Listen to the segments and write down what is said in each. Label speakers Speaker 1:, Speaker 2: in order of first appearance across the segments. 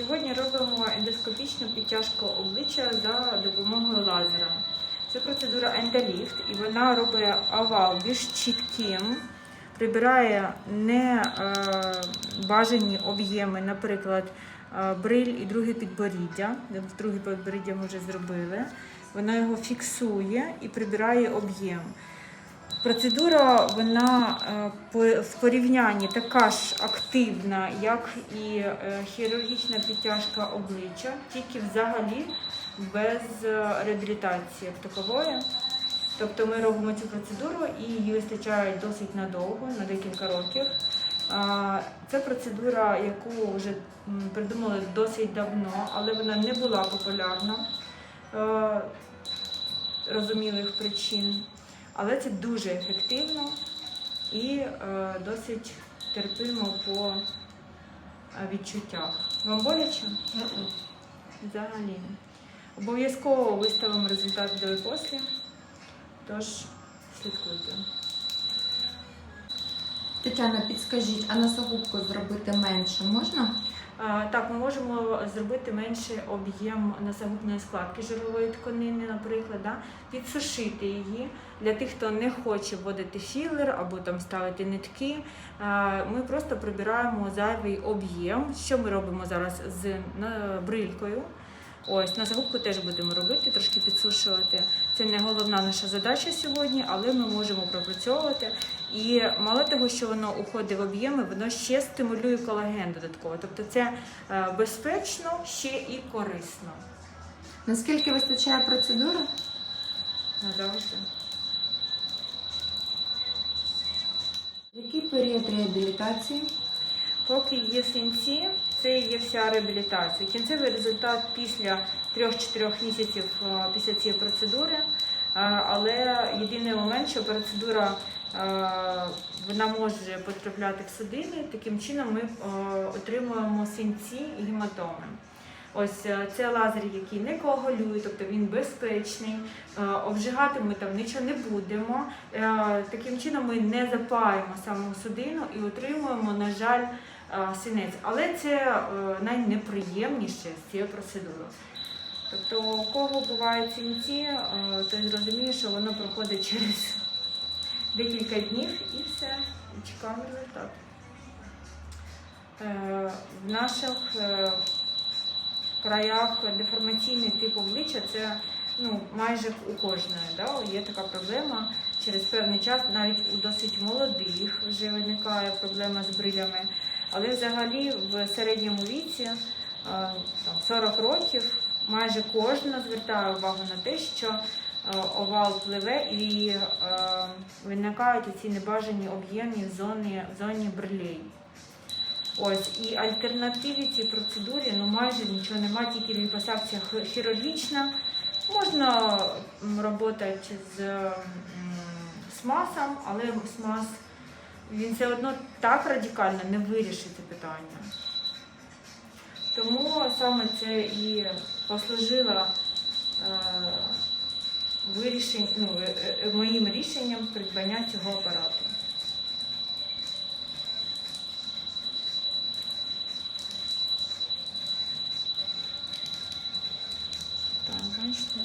Speaker 1: Сьогодні робимо ендоскопічну підтяжку обличчя за допомогою лазера. Це процедура ендоліфт, і вона робить овал більш чітким, прибирає не е, об'єми, наприклад, е, бриль і друге підборіддя. Друге підборіддя ми вже зробили. Вона його фіксує і прибирає об'єм. Процедура вона е, в порівнянні така ж активна, як і е, хірургічна підтяжка обличчя, тільки взагалі без е, реабілітації як такової. Тобто ми робимо цю процедуру і її вистачає досить надовго, на декілька років. Це процедура, яку вже придумали досить давно, але вона не була популярна розумілих причин. Але це дуже ефективно і е, досить терпимо по е, відчуттях. Вам боляче? Взагалі. Обов'язково виставимо результат до і після, тож слідкуйте.
Speaker 2: Тетяна, підскажіть, а носогубку зробити менше можна?
Speaker 1: Так, ми можемо зробити менший об'єм насагубної складки жирової тканини, наприклад, да? підсушити її. Для тих, хто не хоче вводити філер або там ставити нитки, ми просто прибираємо зайвий об'єм. Що ми робимо зараз з брилькою? Ось носогубку теж будемо робити, трошки підсушувати. Це не головна наша задача сьогодні, але ми можемо пропрацьовувати. І мало того, що воно уходить в об'єми, воно ще стимулює колаген додатково. Тобто це е, безпечно, ще і корисно.
Speaker 2: Наскільки вистачає процедури?
Speaker 1: Назавжди.
Speaker 2: Який період реабілітації?
Speaker 1: Поки є синці, це є вся реабілітація. Кінцевий результат після 3-4 місяців е, після цієї процедури. Е, Але єдиний момент, що процедура е, вона може потрапляти в судини. Таким чином ми отримуємо синці і гематоми. Ось це лазер, який не коагулює, тобто він безпечний. Обжигати ми там нічого не будемо. Таким чином ми не запаємо саму судину і отримуємо, на жаль, синець. Але це е, найнеприємніше з цієї процедури. Тобто, у кого бувають синці, е, той зрозуміє, що воно проходить через декілька днів і все, чекаємо результат. Е, В наших е, краях деформаційний тип обличчя це ну, майже у кожної. Да? Є така проблема. Через певний час навіть у досить молодих вже виникає проблема з брилями. Але взагалі в середньому віці, е, там, 40 років, майже кожна звертає увагу на те, що е, овал пливе і е, виникають ці небажані об'ємні в зоні, в зоні брилей. Ось і альтернативи цій процедурі ну майже нічого немає, тільки ліпосакція хі- хірургічна. Можна працювати з смасом, але смас він все одно так радикально не вирішить це питання. Тому саме це і послужило е, вирішень, ну, е, е, моїм рішенням придбання цього апарату. Так, бачите.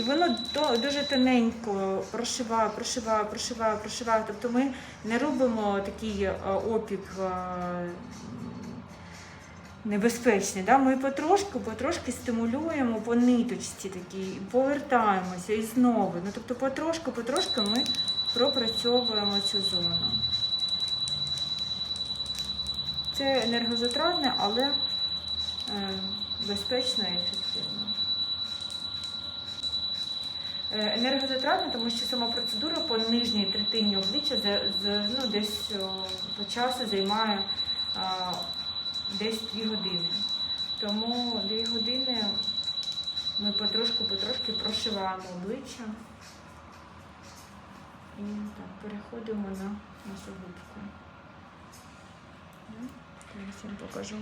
Speaker 1: І воно дуже тоненько прошиває, прошиває, прошиває, прошиває. Тобто ми не робимо такий е, опік е, небезпечний. Да? Ми потрошку, потрошки стимулюємо по ниточці такій, повертаємося і знову. Ну, тобто потрошку, потрошку ми пропрацьовуємо цю зону. Це енергозатратне, але е, безпечно і ефективно. Е, Енергозатратно, тому що сама процедура по нижній третині обличчя ну, десь по часу займає а, десь 2 години. Тому 2 години ми потрошку-потрошки прошиваємо обличчя і так, переходимо на. Ну, Зараз я вам покажу.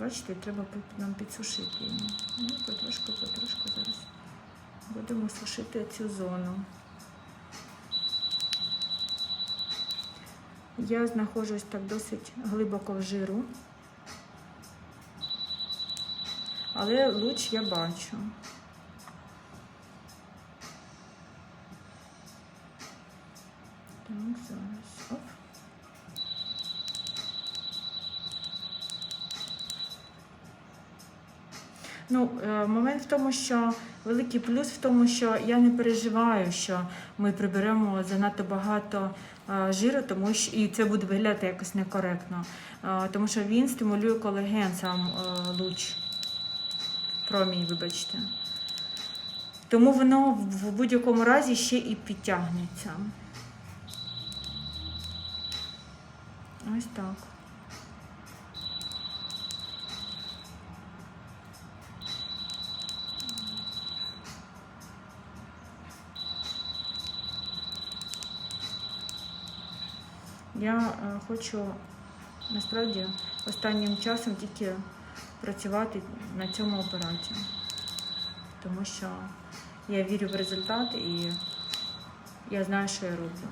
Speaker 1: Бачите, треба нам підсушити її. Ну, потрошку, потрошку зараз будемо сушити цю зону. Я знаходжусь так досить глибоко в жиру. Але луч я бачу. Так, зараз. Оп. Ну, е, момент в тому, що великий плюс в тому, що я не переживаю, що ми приберемо занадто багато е, жиру, тому що і це буде виглядати якось некоректно. Е, Тому що він стимулює колаген, сам луч. Промінь, вибачте. Тому воно в будь-якому разі ще і підтягнеться. Ось так. Я е, хочу насправді останнім часом тільки працювати на цьому апараті, тому що я вірю в результат і я знаю, що я роблю.